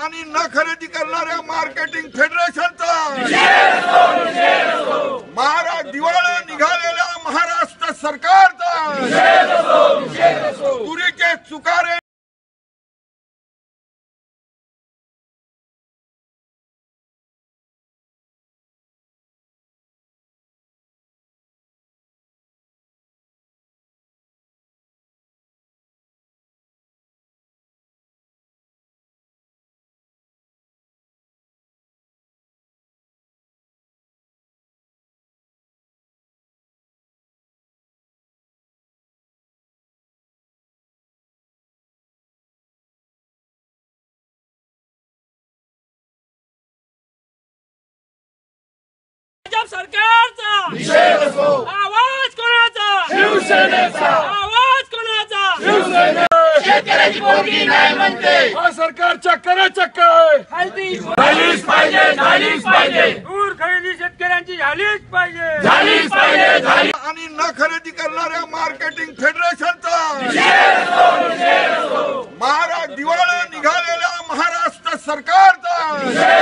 आणि न खरेदी करणाऱ्या मार्केटिंग फेडरेशनचा महाराज दिवाळी निघालेल्या महाराष्ट्र सरकारचा. भाजप सरकारचा. आवाज कोणाचा? शिवसेनेचा. आवाज कोणाचा? शेतकऱ्याची पोरगी नाही म्हणते. हा सरकारच्या करायचं काय हल्दी झालीच पाहिजे झालीच पाहिजे. दूर खरेदी शेतकऱ्यांची झालीच पाहिजे. झालीच पाहिजे झाली आणि न खरेदी करणाऱ्या मार्केटिंग फेडरेशनचा महाराज दिवाळी निघालेल्या महाराष्ट्र सरकारचा.